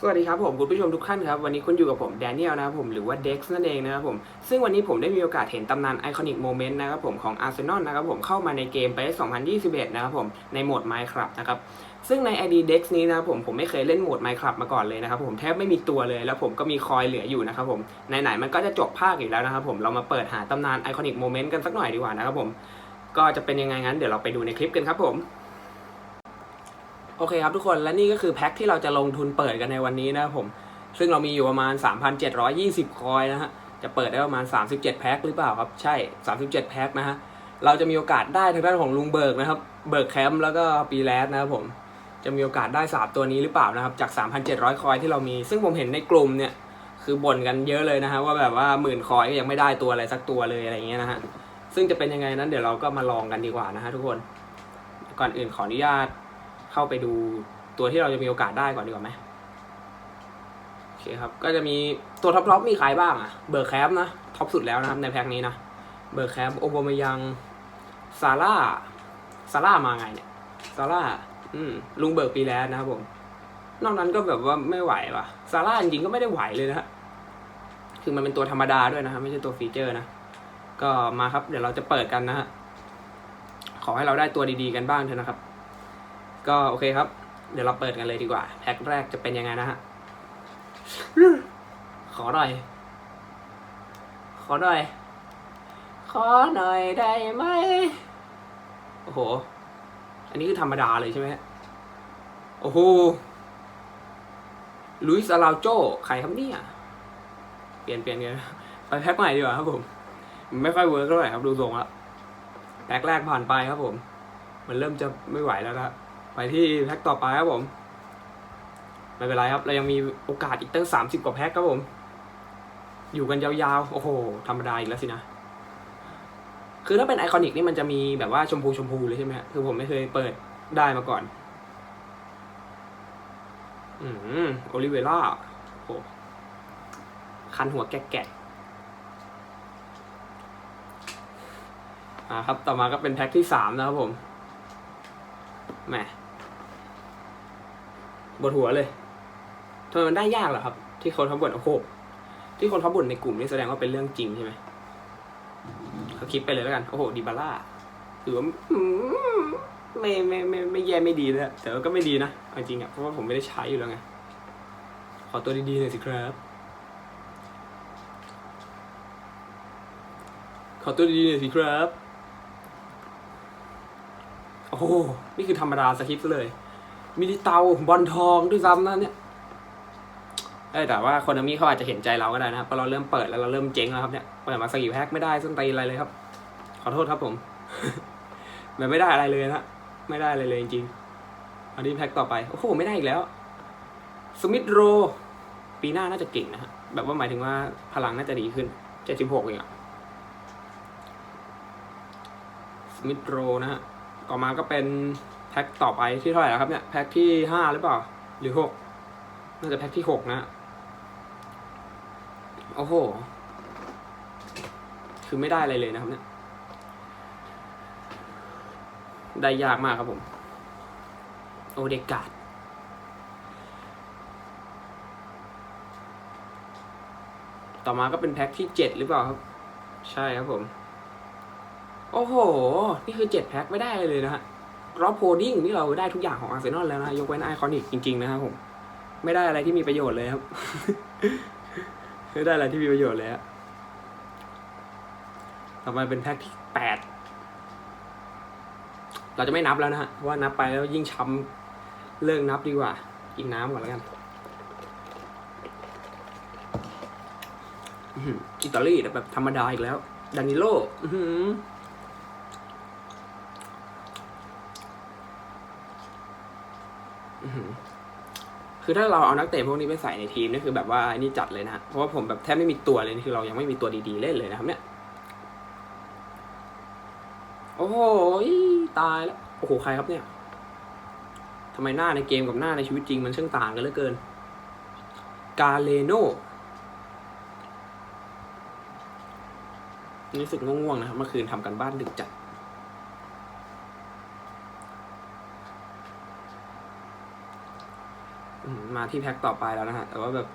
สวัสดีครับผมคุณผู้ชมทุกท่านครับ วันนี้คุณอยู่กับผมแดเนียลนะครับผมหรือว่า Dex นั่นเองนะครับผมซึ่งวันนี้ผมได้มีโอกาสเห็นตำนานไอคอนิกโมเมนต์นะครับผมของอาร์เซนอลนะครับผมเข้ามาในเกมไป 2021 นะครับผมในโหมด Minecraft นะครับซึ่งใน ID Dex นี้นะครับผมผมไม่เคยเล่นโหมด Minecraft มาก่อนเลยนะครับผมแทบไม่มีตัวเลยแล้วผมก็มีคอยเหลืออยู่นะครับผมไหนๆมันก็จะจบภาคอยู่แล้วนะครับผมเรามาเปิดหาตำนานไอคอนิกโมเมนต์กันสักหน่อยดีกว่านะครับผมก็จะเป็นยังไงงั้นเดี๋ยวเราไปดูในคลิปกันครับผม โอเคครับทุกคนและนี่ก็คือแพ็คที่เราจะลงทุนเปิดกันในวันนี้นะครับผม ซึ่งเรามีอยู่ประมาณ 3,720 คอยนะฮะ จะเปิดได้ประมาณ 37 แพ็คหรือเปล่าครับ ใช่ 37 แพ็คนะฮะ เราจะมีโอกาสได้ทางด้านของลุงเบิร์กนะครับ เบิร์กแคมป์แล้วก็ปีแลสนะครับผม จะมีโอกาสได้ 3 ตัวนี้หรือเปล่านะครับ จาก 3,700 คอยที่เรามี ซึ่งผมเห็นในกลุ่มเนี่ย คือบ่นกันเยอะเลยนะฮะว่าแบบว่าหมื่นคอยก็ยังไม่ได้ตัวอะไรสักตัวเลยอะไรอย่างเงี้ยนะฮะ ซึ่งจะเป็นยังไงนั้นเดี๋ยวเราก็มาลองกันดีกว่านะฮะทุกคน ก่อนอื่นขออนุญาต เข้าไปดูตัวที่เราจะมีโอกาสได้ก่อนดีกว่าไหมโอเคครับ ก็จะมีตัวท็อปทอปมีใครบ้างอะเบอร์แคปนะท็อปสุดแล้วนะครับในแพ็คนี้นะเบอร์แคปโอบามายังซาร่าซาร่ามาไงเนี่ยซาร่าอืมลุงเบิร์กปีแล้วนะครับผมนอกนั้นก็แบบว่าไม่ไหวว่ะซาร่าจริงก็ไม่ได้ไหวเลยนะฮะคือมันเป็นตัวธรรมดาด้วยนะครับไม่ใช่ตัวฟีเจอร์นะก็มาครับ เดี๋ยวเราจะเปิดกันนะฮะขอให้เราได้ตัวดีๆกันบ้างเถอะนะครับ ก็โอเคครับ เดี๋ยวเราเปิดกันเลยดีกว่า แพ็คแรกจะเป็นยังไงนะฮะ ขอหน่อย ขอหน่อย ขอหน่อยได้ไหม โอ้โห อันนี้คือธรรมดาเลยใช่ไหมโอ้โห ลุยส์อาราโจใครครับเนี่ย เปลี่ยนเปลี่ยนกันไปแพ็คใหม่ดีกว่าครับผม ไม่ค่อยเวิร์กเท่าไหร่ครับดูทรงแล้วแพ็คแรกผ่านไปครับผม มันเริ่มจะไม่ไหวแล้วครับ ไปที่แพ็คต่อไปครับผม ไม่เป็นไรครับ เรายังมีโอกาสอีกตั้งสามสิบกว่าแพ็คครับผม อยู่กันยาวๆ โอ้โห ธรรมดาอีกแล้วสินะ คือถ้าเป็นไอคอนิกนี่มันจะมีแบบว่าชมพูชมพูเลยใช่ไหมฮะคือผมไม่เคยเปิดได้มาก่อน อืมโอลิเวล่าโอ้คันหัวแกะอ่าครับ ต่อมาก็เป็นแพ็คที่สามนะครับผมแหม บนหัวเลยทำไมมันได้ยากเหรอครับ ที่คนเขาบ่นโอ้โหที่คนเขาบ่นในกลุ่มนี่แสดงว่าเป็นเรื่องจริงใช่ไหมเขาคิดไปเลยแล้วกันโอ้โหดิบาร่าถือว่าไม่ไม่ไม่ไม่แย่ไม่ดีเลยอะแต่ว่าก็ไม่ดีนะจริงอะเพราะว่าผมไม่ได้ใช้อยู่แล้วไงขอตัวดีๆหน่อยสิครับ ขอตัวดีๆหน่อยสิครับ โอ้โหนี่คือธรรมดาสคริปต์เลย มินิเตาบอลทองด้วยซ้ำนะเนี่ยเอ้แต่ว่าคนอามีเขาอาจจะเห็นใจเราก็ได้นะครับเพราะเราเริ่มเปิดแล้วเราเริ่มเจ๊งแล้วครับเนี่ยเปิดมาสี่แพ็คไม่ได้ส้นตีอะไรเลยครับ ขอโทษครับผมแบบไม่ได้อะไรเลยนะไม่ได้อะไรเลยจริงๆอันนี้แพ็คต่อไปโอ้โหไม่ได้อีกแล้วสมิธโรปีหน้าน่าจะเก่งนะฮะแบบว่าหมายถึงว่าพลังน่าจะดีขึ้นเจ็ดสิบหกเองอะสมิธโรนะฮะต่อมาก็เป็น แพ็คต่อไปที่เท่าไหร่แล้วครับเนี่ยแพ็คที่ห้าหรือเปล่า หรือหกน่าจะแพ็คที่หกนะ โอ้โห คือไม่ได้อะไรเลยนะครับเนี่ย ได้ยากมากครับผม โอเดกาดต่อมาก็เป็นแพ็คที่เจ็ดหรือเปล่าครับ ใช่ครับผม โอ้โห นี่คือเจ็ดแพ็คไม่ได้เลยนะฮะ รอบโพดิ้งนี่เราได้ทุกอย่างของอาร์เซนอลแล้วนะยกเว้นไอคอนิกจริงๆนะครับผม ไม่ได้อะไรที่มีประโยชน์เลยครับ ไม่ได้อะไรที่มีประโยชน์เลยฮะต่อมาเป็นแพ็คที่แปดเราจะไม่นับแล้วนะฮะว่านับไปแล้วยิ่งช้ำเลิกนับดีกว่า กินน้ำก่อนแล้วกันอิตาลีแต่แบบธรรมดาอีกแล้ว ดานิโลอือหือ อื้อหือ คือถ้าเราเอานักเตะพวกนี้ไปใส่ในทีมนี่คือแบบว่านี่จัดเลยนะ เพราะว่าผมแบบแทบไม่มีตัวเลยคือเรายังไม่มีตัวดีๆเล่นเลยนะครับ เนี่ย โอ้โหตายแล้ว โอ้โห ใครครับเนี่ยทำไมหน้าในเกมกับหน้าในชีวิตจริงมันช่างต่างกันเหลือเกิน กาเลโนรู้สึกง่วงๆนะครับเมื่อคืนทำกันบ้านดึกจัด ร อื มาที่แพ็คต่อไปแล้วนะฮะ แต่ว่าแบบ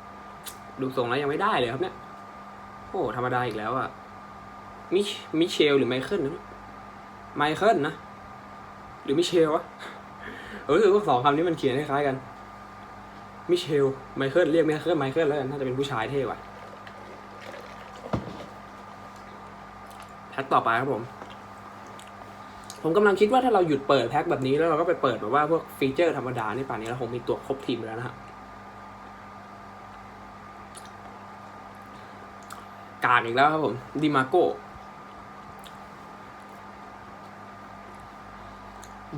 ดูทรงแล้วยังไม่ได้เลยครับเนี่ยโอ้ธรรมดาอีกแล้วอะมิมิเชลหรือไมเคิลนะไมเคิลนะ หรือมิเชลวะเออคือว่าสองคำนี้มันเขียนคล้ายๆกัน มิเชลไมเคิลเรียกไมเคิลไมเคิลแล้วกันน่าจะเป็นผู้ชายเท่กว่าแพ็คต่อไปครับผม ผมกำลังคิดว่าถ้าเราหยุดเปิดแพ็คแบบนี้แล้วเราก็ไปเปิดแบบว่าพวกฟีเจอร์ธรรมดาในป่านนี้เราคงมีตัวครบทีมแล้วนะฮะการอีกแล้วครับผมดิมาโก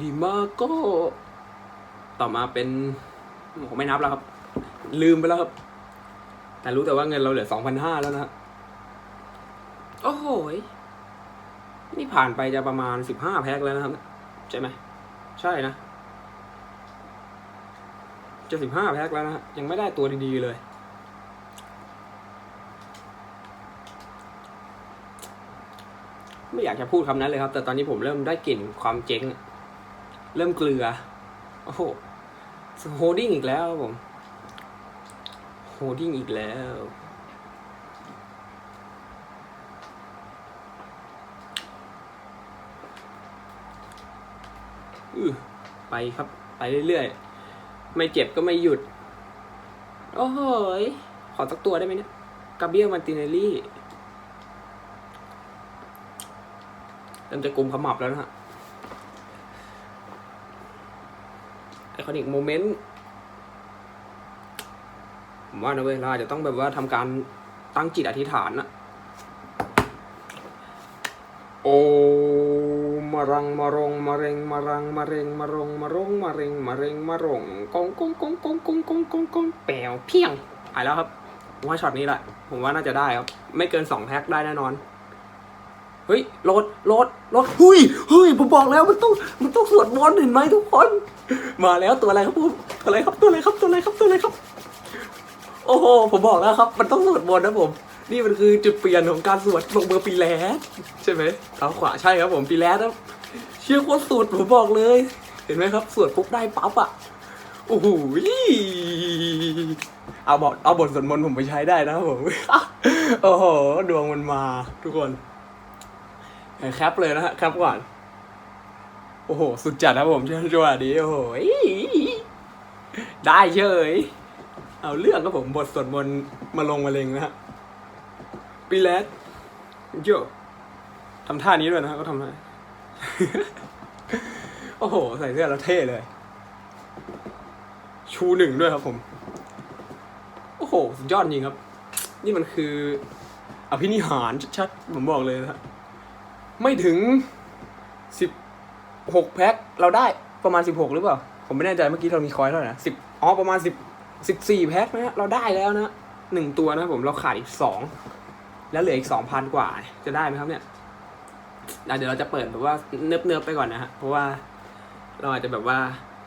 ดิมาโกต่อมาเป็นผมไม่นับแล้วครับ ลืมไปแล้วครับ แต่รู้แต่ว่าเงินเราเหลือสองพันห้าแล้วนะ โอ้โห นี่ผ่านไปจะประมาณสิบห้าแพ็คแล้วนะครับ ใช่ไหมใช่นะจะสิบห้าแพ็คแล้วนะยังไม่ได้ตัวดีๆเลย ไม่อยากจะพูดคำนั้นเลยครับ แต่ตอนนี้ผมเริ่มได้กลิ่นความเจ๊งเริ่มเกลือ โอ้โหโฮดดิ้งอีกแล้วผม โฮดดิ้งอีกแล้ว อือไปครับไปเรื่อยๆ ไม่เจ็บก็ไม่หยุด โอ้โหขอสักตัวได้ไหมเนี่ยกาเบียลมาติเนลลี่เริ่มจะกลุ่มขมับแล้วนะฮะไอคอนิกโมเมนต์ผมว่านะเว้ยเราจะต้องแบบว่าทำการตั้งจิตอธิษฐานนะโอมา รังมารงมาเรงมารังมาเรงมารงมารงมาเรงมาเรงมารงกงกงกงกงกงกงกงกงแปวเพียงหายแล้วครับผมว่าช็อตนี้แหละ ผมว่าน่าจะได้ครับ ไม่เกินสองแพ็คได้แน่นอน เฮ้ยโหลดโหลดโหลดเฮ้ยเฮ้ยผมบอกแล้วมันต้องมันต้องสวดมนต์เห็นไหมทุกคน มาแล้วตัวอะไรครับผมตัวอะไรครับตัวอะไรครับตัวอะไรครับตัวอะไรครับ โอ้โหผมบอกแล้วครับ มันต้องสวดมนต์นะผม นี่มันคือจุดเปลี่ยนของการสวดลงเบอร์ปีแลสใช่ไหมเท้าขวาใช่ครับผมปีแลสครับเชื่อโคตรสุดผมบอกเลย เห็นไหมครับสวดปุ๊บได้ปั๊บอะโอ้โหเอาบทเอาบทสวดมนต์ผมไปใช้ได้นะครับผมโอ้โหดวงมันมาทุกคนแคปเลยนะฮะแคปก่อนโอ้โห สุดจัดครับผมเชื่อจังหวะนี้โอ้โหได้เฉยเอาเรื่องครับผมบทสวดมนต์มาลงมาเลงนะฮะ ปีแลสโยทำท่านี้ด้วยนะก็ทำได้โอ้โห ใส่เสื้อแล้วเท่เลย ชูหนึ่งด้วยครับผม โอ้โห สุดยอดจริงครับ นี่มันคือ อภินิหารชัดๆ ผมบอกเลยนะไม่ถึงสิบหกแพ็คเราได้ประมาณสิบหกหรือเปล่า ผมไม่แน่ใจเมื่อกี้เรามีคอยเท่าไหร่นะสิบอ๋อ ประมาณสิบสิบสี่แพ็คนะฮะเราได้แล้วนะหนึ่งตัวนะผมเราขาดอีกสอง แล้วเหลืออีกสองพันกว่า จะได้ไหมครับเนี่ยเดี๋ยวเราจะเปิดแบบว่าเนิบเนิบไปก่อนนะฮะ เพราะว่าเราอาจจะแบบว่า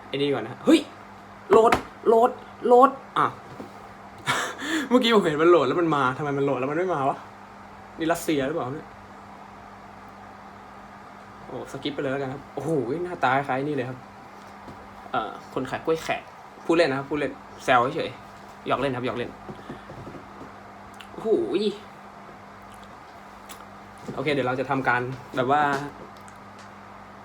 ไอ้นี่ก่อนนะเฮ้ยโหลดโหลดโหลดอะเมื่อกี้ผมเห็นมันโหลดแล้วมันมาทำไมมันโหลดแล้วมันไม่มาวะนี่รัสเซียหรือเปล่าเนี่ยโอ้สกิปไปเลยแล้วกันครับ โอ้โหหน้าตาคล้ายนี่เลยครับ เอ่อคนขายกล้วยแขกผู้เล่นนะครับผู้เล่นแซวเฉยหยอกเล่นครับหยอกเล่นโอ้โห โอเค เดี๋ยวเราจะทำการแบบว่า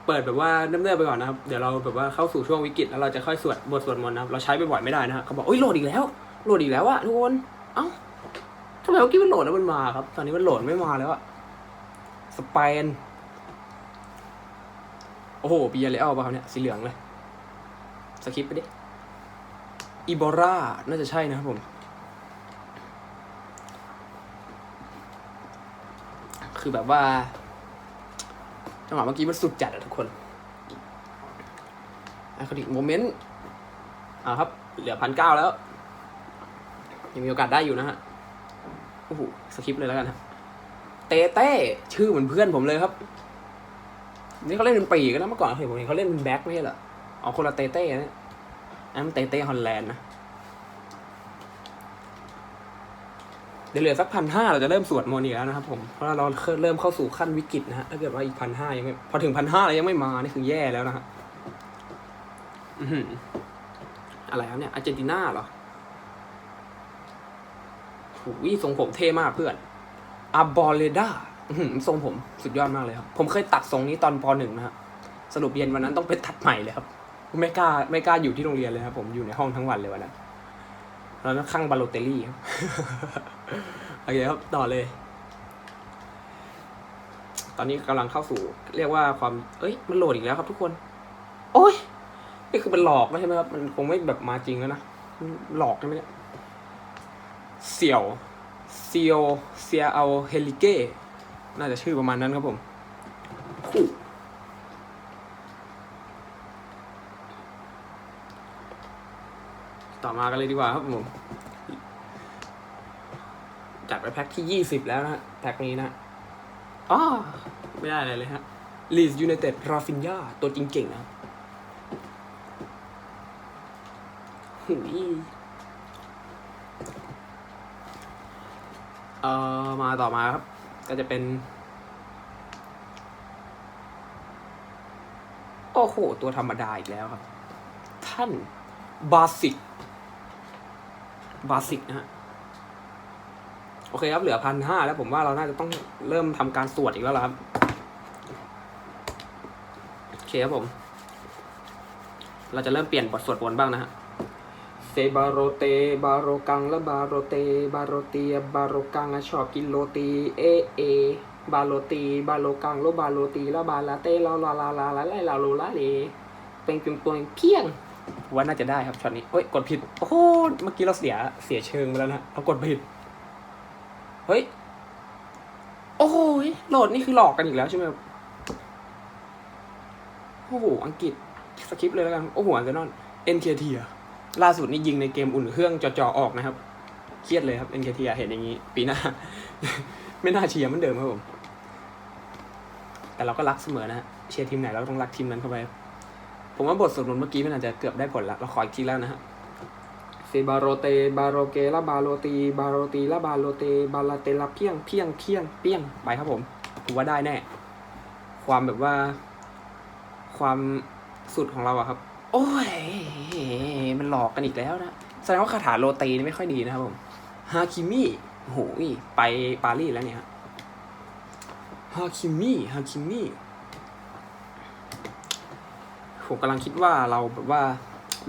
เปิดแบบว่าเนิ่มๆไปก่อนนะครับ เดี๋ยวเราแบบว่าเข้าสู่ช่วงวิกฤตแล้วเราจะค่อยสวดบทสวดมนต์นะครับ เราใช้ไปบ่อยไม่ได้นะฮะเขาบอกโอ้ยโหลดอีกแล้ว โหลดอีกแล้วอะทุกคน เอ้าทำไมเมื่อกี้มันโหลดแล้วมันมาครับ ตอนนี้มันโหลดไม่มาแล้วอะสเปนโอ้โหปียเลอลป่ะครับเนี่ย สีเหลืองเลย สคิปไปดิ อีโบราน่าจะใช่นะครับผม คือแบบว่าจังหวะเมื่อกี้มันสุดจัดอะทุกคนไอคอนิกโมเมนต์อ่าครับ เหลือพันเก้าแล้ว ยังมีโอกาสได้อยู่นะฮะโอ้โหสคริปเลยแล้วกันฮะเต้เต้ชื่อเหมือนเพื่อนผมเลยครับ นี่เขาเล่นเป็นปีกันแล้วเมื่อก่อนเห็นผมเห็นเขาเล่นเป็นแบ็คไม่ใช่เหรออ๋อคนละเต้เต้นะอันนั้นเต้เต้ฮอลแลนด์นะ เดี๋ยวเหลือสักพันห้าเราจะเริ่มสวดมนต์อีกแล้วนะครับผม เพราะเราเริ่มเข้าสู่ขั้นวิกฤตนะฮะ ถ้าเกิดว่าอีกพันห้ายังไม่พอถึงพันห้าแล้วยังไม่มา นี่คือแย่แล้วนะฮะอื้อหืออะไรครับเนี่ยอาร์เจนตินาเหรอหูยทรงผมเท่มากเพื่อนอาบอเลดาทรงผมสุดยอดมากเลยครับ ผมเคยตัดทรงนี้ตอนปหนึ่งนะฮะ สรุปเย็นวันนั้นต้องไปตัดใหม่เลยครับ ไม่กล้าไม่กล้าอยู่ที่โรงเรียนเลยครับ ผมอยู่ในห้องทั้งวันเลยวันนั้น แล้วนั่งข้างบาโลเตลลี่ครับโอเคครับต่อเลย ตอนนี้กำลังเข้าสู่ เรียกว่าความ เอ้ย มันโหลดอีกแล้วครับทุกคน โอ้ยนี่คือมันหลอกไม่ใช่ไหมครับ มันคงไม่แบบมาจริงแล้วนะมันหลอกใช่ไหมเนี่ยเสี่ยวเซียวเซียเอาเฮลิเก้ น่าจะชื่อประมาณนั้นครับผมคู่ต่อ มากันเลยดีกว่าครับผม จัดไปแพ็คที่ยี่สิบแล้วนะฮะแพ็คนี้นะอ๋อไม่ได้อะไรเลยฮะลีสยูไนเต็ดราฟินยาตัวจริงเก่งนะครับหูยเอ่อมาต่อมาครับ ก็จะเป็น โอ้โห ตัวธรรมดาอีกแล้วครับ ท่านบาสิก บาสิกนะฮะโอเคครับเหลือพันห้าแล้วผมว่าเราน่าจะต้องเริ่มทำการสวดอีกแล้วครับโอเคครับผม เราจะเริ่มเปลี่ยนบทสวดมนบ้างนะฮะเซบาโรเต บาโรกัง และบาโรเต บาโรเตีย บาโรกังชอบกินโรตี เอ เอ บาโรตี บาโรกังโลบาโรตี แล้วบาลาเตลาลาลาลาลาไลาลาโลลาเลเป็นเพียงตัวเพียง ว่าน่าจะได้ครับช็อตนี้เฮ้ยกดผิดโอ้โหเมื่อกี้เราเสียเสียเชิงไปแล้วนะเรากดผิดเฮ้ยโอ้โหยโหลดนี่คือหลอกกันอีกแล้วใช่ไหมครับโอ้โหอังกฤษสคริปเลยแล้วกันโอ้โหอันเซนอนเอ็นเคทีอะล่าสุดนี่ยิงในเกมอุ่นเครื่องจ่อๆออกนะครับเครียดเลยครับเอ็นเคทีเห็นอย่างนี้ ปีหน้า ไม่น่าเชียร์เหมือนเดิมครับผม แต่เราก็รักเสมอนะเชียร์ทีมไหนเราก็ต้องรักทีมนั้นเข้าไป ผมว่าบทสวดมนต์เมื่อกี้มันอาจจะเกือบได้ผลละเราขออีกทีแล้วนะฮะเซบาโรเต บาโรเกละบาโรตี บาโรตีละบาโรเต บาลาเตละเพียงเพียงเพียงเพียงไปครับผมผมว่าได้แน่ ความแบบว่า ความสุดของเราอะครับ โอ้ย มันหลอกกันอีกแล้วนะ แสดงว่าคาถาโรตีนี่ไม่ค่อยดีนะครับผมฮาคิมิโอ้โหไปปารีสแล้วเนี่ยฮะฮาคิมิฮาคิมิ ผมกำลังคิดว่าเราแบบว่า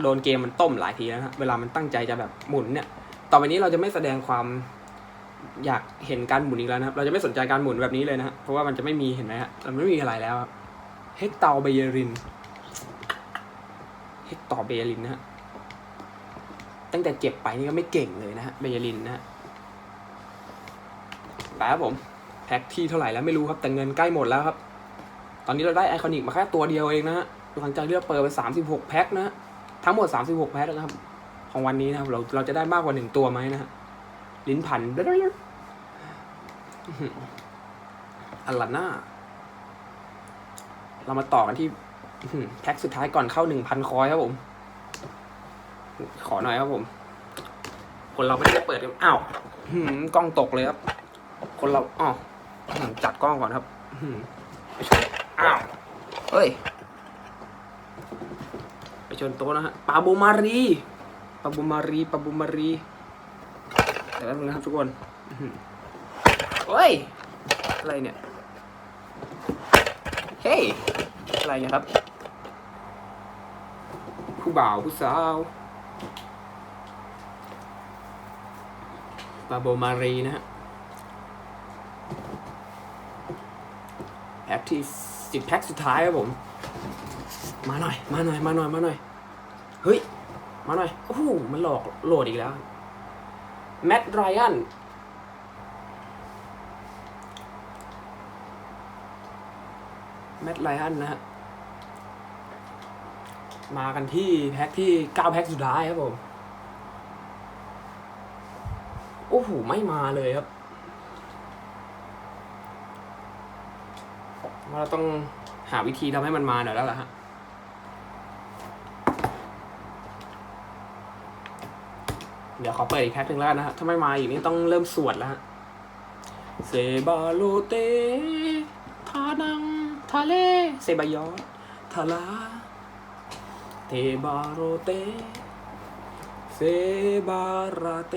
โดนเกมมันต้มหลายทีแล้วนะฮะเวลามันตั้งใจจะแบบหมุนเนี่ย ต่อไปนี้เราจะไม่แสดงความอยากเห็นการหมุนอีกแล้วนะครับ เราจะไม่สนใจการหมุนแบบนี้เลยนะฮะเพราะว่ามันจะไม่มีเห็นไหมฮะมันไม่มีอะไรแล้วครับเฮกเตาเบเยริน เฮกต่อเบเยรินนะฮะ ตั้งแต่เจ็บไปนี่ก็ไม่เก่งเลยนะฮะ เบเยรินนะฮะไปครับผม แพ็คที่เท่าไหร่แล้วไม่รู้ครับ แต่เงินใกล้หมดแล้วครับ ตอนนี้เราได้ไอคอนิกมาแค่ตัวเดียวเองนะฮะ หลังจากที่เราเปิดไปสามสิบหกแพ็คนะฮะทั้งหมด 36 แพทนะครับ ของวันนี้นะครับ เราเราจะได้มากกว่าหนึ่งตัวไหมนะฮะลิ้นพันอัลลาน่าเรามาต่อกันที่แพ็คสุดท้ายก่อนเข้า1,000คอยครับผม ขอหน่อยครับผม คนเราไม่ได้เปิดอ้าวกล้องตกเลยครับ คนเราอ๋อจัดกล้องก่อนครับอ้าวเฮ้ย ชนโต๊ะนะฮะปาโบมารีปาโบมารีปาโบมารีแต่แล้วนะครับทุกคนอื้อหือเฮ้ย อะไรเนี่ย เฮ้ย อะไรเนี่ยครับ ผู้บ่าวผู้สาวปาโบมารีนะฮะแพ็คที่สิบแพ็คสุดท้ายครับผม มาหน่อย มาหน่อย มาหน่อย มาหน่อย เฮ้ย มาหน่อย โอ้โห มันหลอกโหลดอีกแล้ว แมตต์ไรอัน แมตต์ไรอันนะฮะ มากันที่แพ็คที่เก้าแพ็คสุดท้ายครับผม โอ้โห ไม่มาเลยครับ เราต้องหาวิธีทำให้มันมาหน่อยแล้วล่ะฮะ เดี๋ยวขอเปิดอีกแพ็คหนึ่งแล้วนะฮะถ้าไม่มาอีกนี่ต้องเริ่มสวดแล้วฮะเซบาโลเตทานังทาเลเซบายอทาลาเทบาโรเตเซบาราเต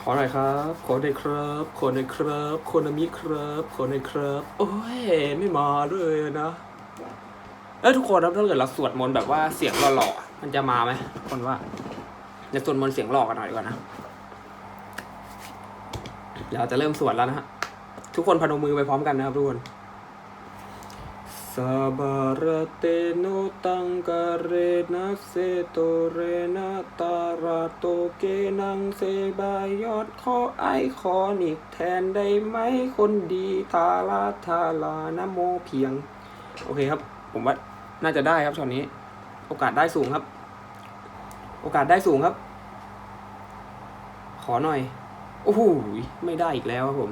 ขอหน่อยครับ ขอหน่อยครับ ขอหน่อยครับโคนมิครับ ขอหน่อยครับ โอ้ย ไม่มาเลยนะ เอ้ยทุกคนครับถ้าเกิดเราสวดมนต์แบบว่าเสียงหล่อๆ มันจะมาไหมคนว่าจะสวดมนต์เสียงหลอกกันหน่อยดีกว่านะเดี๋ยวเราจะเริ่มสวดแล้วนะฮะทุกคนพนมมือไปพร้อมกันนะครับทุกคนซาบารเตโนตังกะเรนะเซโตเรนะตาราโตเกนังเซบายอดขอไอขอนิกแทนได้ไหมคนดีทาลาทาลานโมเพียง โอเคครับ ผมว่าน่าจะได้ครับช็อตนี้ โอกาสได้สูงครับ โอกาสได้สูงครับ ขอหน่อย โอ้โหไม่ได้อีกแล้วครับผม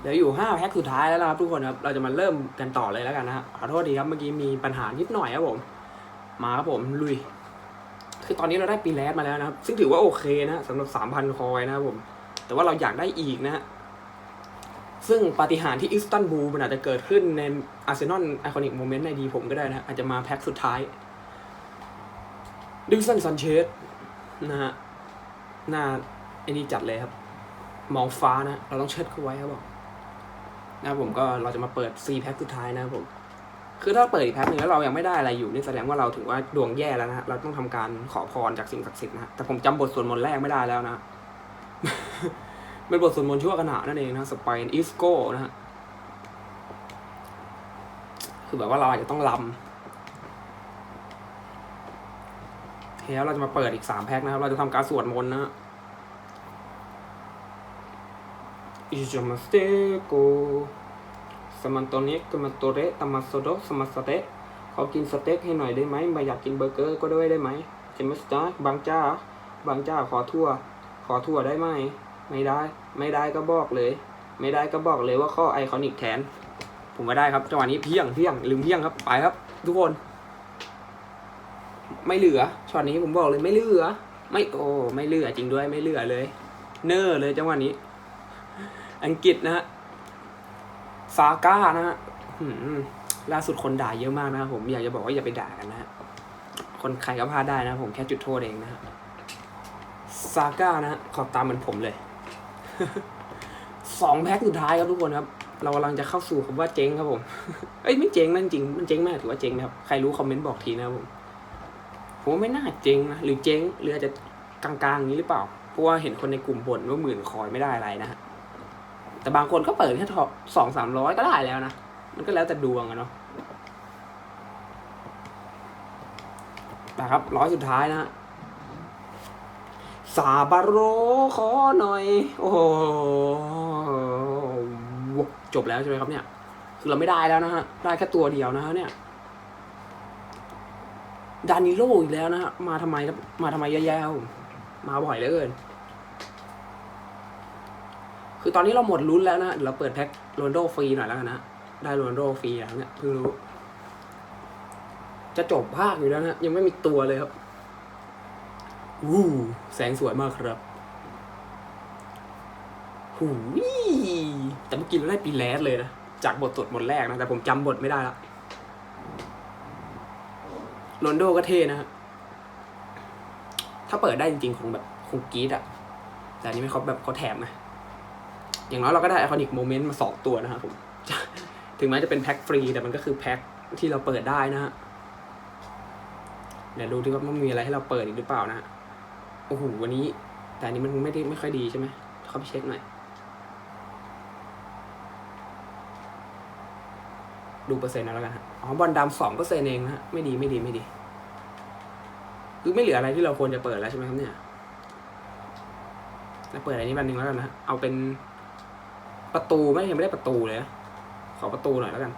เดี๋ยวอยู่ห้าแพ็คสุดท้ายแล้วนะครับทุกคนครับ เราจะมาเริ่มกันต่อเลยแล้วกันนะฮะขอโทษดีครับเมื่อกี้มีปัญหานิดหน่อยครับผม มาครับผมลุย คือตอนนี้เราได้ปีแรดมาแล้วนะครับ ซึ่งถือว่าโอเคนะสำหรับสามพันคอยนะครับผม แต่ว่าเราอยากได้อีกนะฮะ ซึ่งปาฏิหาริย์ที่อิสตันบูลมันอาจจะเกิดขึ้นในอาร์เซนอลไอคอนิกโมเมนต์ในดีผมก็ได้นะอาจจะมาแพ็คสุดท้ายดิวสันซันเชสนะฮะหน้าไอ้นี่จัดเลยครับ มองฟ้านะ เราต้องเชิดเขาไว้ครับผม นะครับผมก็เราจะมาเปิด C แพ็คสุดท้ายนะครับผม คือถ้าเปิดอีกแพ็คหนึ่งแล้วเรายังไม่ได้อะไรอยู่นี่แสดงว่าเราถือว่าดวงแย่แล้วนะฮะเราต้องทำการขอพรจากสิ่งศักดิ์สิทธิ์นะฮะแต่ผมจำบทสวดมนต์แรกไม่ได้แล้วนะเป็นบทสวดมนต์ชั่วขณะนั่นเองนะสไปน์อิสโก้นะฮะคือแบบว่าเราอาจจะต้องลำแล้วเราจะมาเปิดอีกสามแพ็คนะครับ เราจะทำการสวดมนต์นะ ฮะอิจามาสเตโกสมันโตเนกกมาโตเรตมาโซโดสมาสเตะขอกินสเต็กให้หน่อยได้ไหมไม่อยากกินเบอร์เกอร์ก็ด้วยได้ไหมเจมส์จ้าบางเจ้า บางเจ้าขอทั่ว ขอทั่วได้ไหม ไม่ได้ ไม่ได้ก็บอกเลย ไม่ได้ก็บอกเลยว่าข้อไอคอนิกแทน ผมไม่ได้ครับจังหวะนี้เพียงเพียงลืมเพียงครับ ไปครับ ทุกคน ไม่เหลือช็อตนี้ผมบอกเลยไม่เหลือ ไม่โอ้ไม่เหลือจริงด้วยไม่เหลือเลย เนอร์เลยจังหวะนี้ อังกฤษนะฮะซาก้านะฮะล่าสุดคนด่าเยอะมากนะครับผมอยากจะบอกว่าอย่าไปด่ากันนะฮะคนใครก็พลาดได้นะผมแค่จุดโทษเองนะฮะซาก้านะฮะขอบตามเหมือนผมเลยสองแพ็คสุดท้ายครับทุกคนครับ เรากำลังจะเข้าสู่คำว่าเจ๊งครับผมเอ้ยไม่เจ๊งนะจริงมันเจ๊งมากถือว่าเจ๊งนะครับใครรู้คอมเมนต์บอกทีนะครับผมผมว่าไม่น่าเจ๊งนะหรือเจ๊งหรืออาจจะกลางๆนี้หรือเปล่าเพราะว่าเห็นคนในกลุ่มบ่นว่าหมื่นคอยไม่ได้อะไรนะฮะ แต่บางคนก็เปิดแค่สองสามร้อยก็ได้แล้วนะ มันก็แล้วแต่ดวงอะเนาะนะครับร้อยสุดท้ายนะฮะซาบาโรขอหน่อย โอ้โหจบแล้วใช่ไหมครับเนี่ย คือเราไม่ได้แล้วนะฮะ ได้แค่ตัวเดียวนะฮะเนี่ย ดานิโลอีกแล้วนะฮะ มาทำไมครับมาทำไมแย่ๆมาบ่อยเหลือเกิน คือตอนนี้เราหมดลุ้นแล้วนะเราเปิดแพ็คโรนโดฟรีหน่อยแล้วกันนะ ได้โรนโดฟรีแล้วเนี่ยเพิ่งรู้ จะจบภาคอยู่แล้วนะ ยังไม่มีตัวเลยครับวู้แสงสวยมากครับหูยแต่เมื่อกี้เราได้ปีแรดเลยนะ จากบทสดบทแรกนะ แต่ผมจำบทไม่ได้ละโรนโดก็เท่นะฮะถ้าเปิดได้จริงๆคงแบบคงกีดอะแต่อันนี้ไม่เขาแบบเขาแถมนะ อย่างน้อยเราก็ได้ไอคอนิกโมเมนต์มาสองตัวนะครับผม ถึงแม้จะเป็นแพ็คฟรี แต่มันก็คือแพ็คที่เราเปิดได้นะฮะเดี๋ยวดูที่ว่ามันมีอะไรให้เราเปิดอีกหรือเปล่านะ โอ้โห วันนี้ แต่อันนี้มันไม่ได้ไม่ค่อยดีใช่ไหมเข้าไปเช็คหน่อย ดูเปอร์เซ็นต์เอาแล้วกันฮะ อ๋อ บอลดำสองเปอร์เซ็นต์เองนะฮะ ไม่ดีไม่ดีไม่ดี คือไม่เหลืออะไรที่เราควรจะเปิดแล้วใช่ไหมครับเนี่ยแล้วเปิดอะไรนี้บันหนึ่งแล้วกันนะ เอาเป็น ประตูไหมยังไม่ได้ประตูเลยนะขอประตูหน่อยแล้วกัน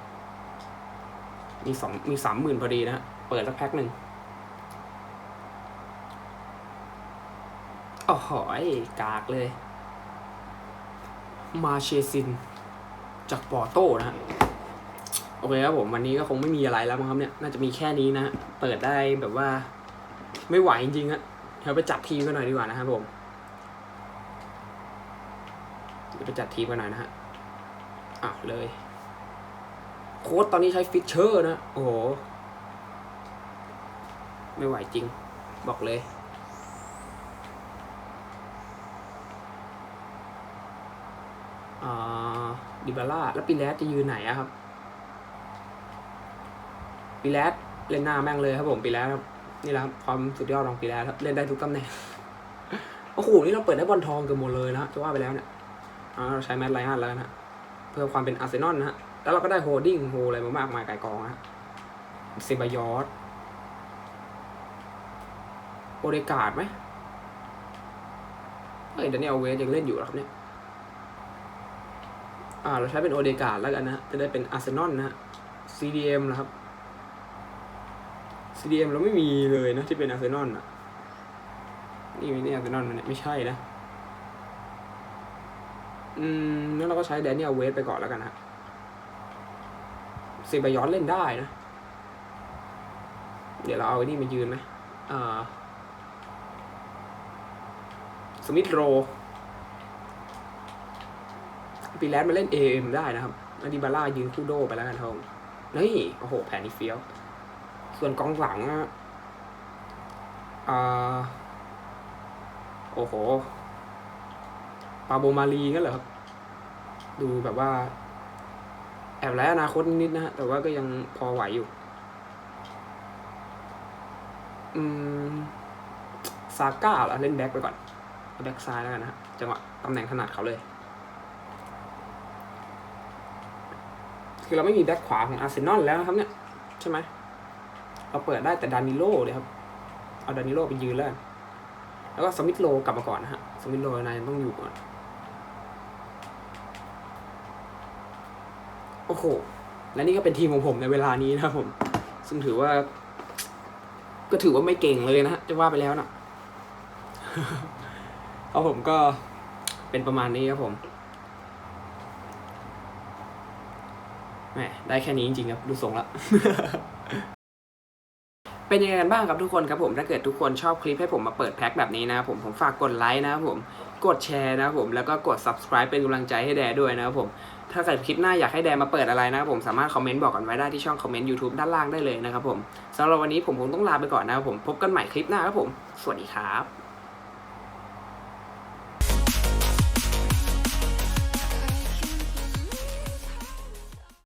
มีสองมีสามหมื่นพอดีนะเปิดสักแพ็คหนึ่งโอ้โหยกากเลย มาเชซิน จากปอโต้นะฮะโอเคครับผม วันนี้ก็คงไม่มีอะไรแล้วมั้งครับเนี่ย น่าจะมีแค่นี้นะ เปิดได้แบบว่า ไม่ไหวจริงๆฮะเราไปจัดทีมกันหน่อยดีกว่านะครับผมเดี๋ยว ไปจัดทีมกันหน่อยนะฮะอะเลย โค้ดตอนนี้ใช้ฟิชเชอร์นะ โอ้โห ไม่ไหวจริง บอกเลยดิบาร่าแล้วปีแรสจะยืนไหนอะครับปีแรสเล่นหน้าแม่งเลยครับผมปีแรสนี่แหละครความสุดยอดของปีแรสครับเล่นได้ทุกตำแหน่งโอ้โหนี่เราเปิดได้บอลทองเกันหมดเลยนะจะว่าไปแล้วเนี่ย เราใช้แมตต์ไลอันแล้วนะเพื่อความเป็นอาร์เซนอลนะฮะแล้วเราก็ได้โฮดดิ้งโฮอะไรมามากมายไก่ายกองนะเซบายอสโอเดกาดไหมเฮ้ยเดนนี่เอาเวสยังเล่นอยู่หรอครับเนี่ยอ่าเราใช้เป็นโอเดกาดแล้วกันนะจะได้เป็นอาร์เซนอลนะฮะ CDM นะครับ CDM เราไม่มีเลยนะที่เป็นอาร์เซนอลอะ นี่ไม่ใช่อาร์เซนอลมันยไม่ใช่นะ อืมงั้นเราก็ใช้แดเนียลเวสไปก่อนแล้วกันฮะเซบายอนเล่นได้นะ เดี๋ยวเราเอาไอ้นี่มายืนไหมอ่าสมิธโรปีแรดมาเล่น AM ได้นะครับอาดิบาร่ายืนคู่โดไปแล้วกันทองนี่โอ้โห แผนนี้เฟี้ยว ส่วนกองหลังอะอ่าโอ้โห ปาโบมารีงั้นเหรอครับ ดูแบบว่า แอบไร้อนาคตนิดนะฮะแต่ว่าก็ยังพอไหวอยู่ อืมซาก้าเหรอเล่นแบ็คไปก่อนแบ็คซ้ายแล้วกันนะฮะจังหวะตำแหน่งถนัดเขาเลย คือเราไม่มีแบ็คขวาของอาร์เซนอลแล้วนะครับเนี่ย ใช่ไหมเราเปิดได้แต่ดานิโลเลยครับ เอาดานิโลไปยืนแล้ว แล้วก็สมิธโลกลับมาก่อนนะฮะ สมิธโลนายต้องอยู่ก่อน อ้โห และนี่ก็เป็นทีมของผมในเวลานี้นะครับผม ซึ่งถือว่า ก็ถือว่าไม่เก่งเลยนะจะว่าไปแล้วนะเพราะผมก็เป็นประมาณนี้ครับผมแหมได้แค่นี้จริงๆครับ ดูทรงละเป็นยังไงกันบ้างครับทุกคนครับผมถ้าเกิดทุกคนชอบคลิปให้ผมมาเปิดแพ็คแบบนี้นะครับผมผมฝากกดไลค์นะครับผมกดแชร์นะครับผมแล้วก็กด subscribe เป็นกำลังใจให้แดด้วยนะครับผม ถ้าเกิดคลิปหน้าอยากให้แดนมาเปิดอะไรนะครับผมสามารถคอมเมนต์บอกกันไว้ได้ที่ช่องคอมเมนต์ YouTube ด้านล่างได้เลยนะครับผมสำหรับวันนี้ผมคงต้องลาไปก่อนนะครับผมพบกันใหม่คลิปหน้าครับผม สวัสดีครับ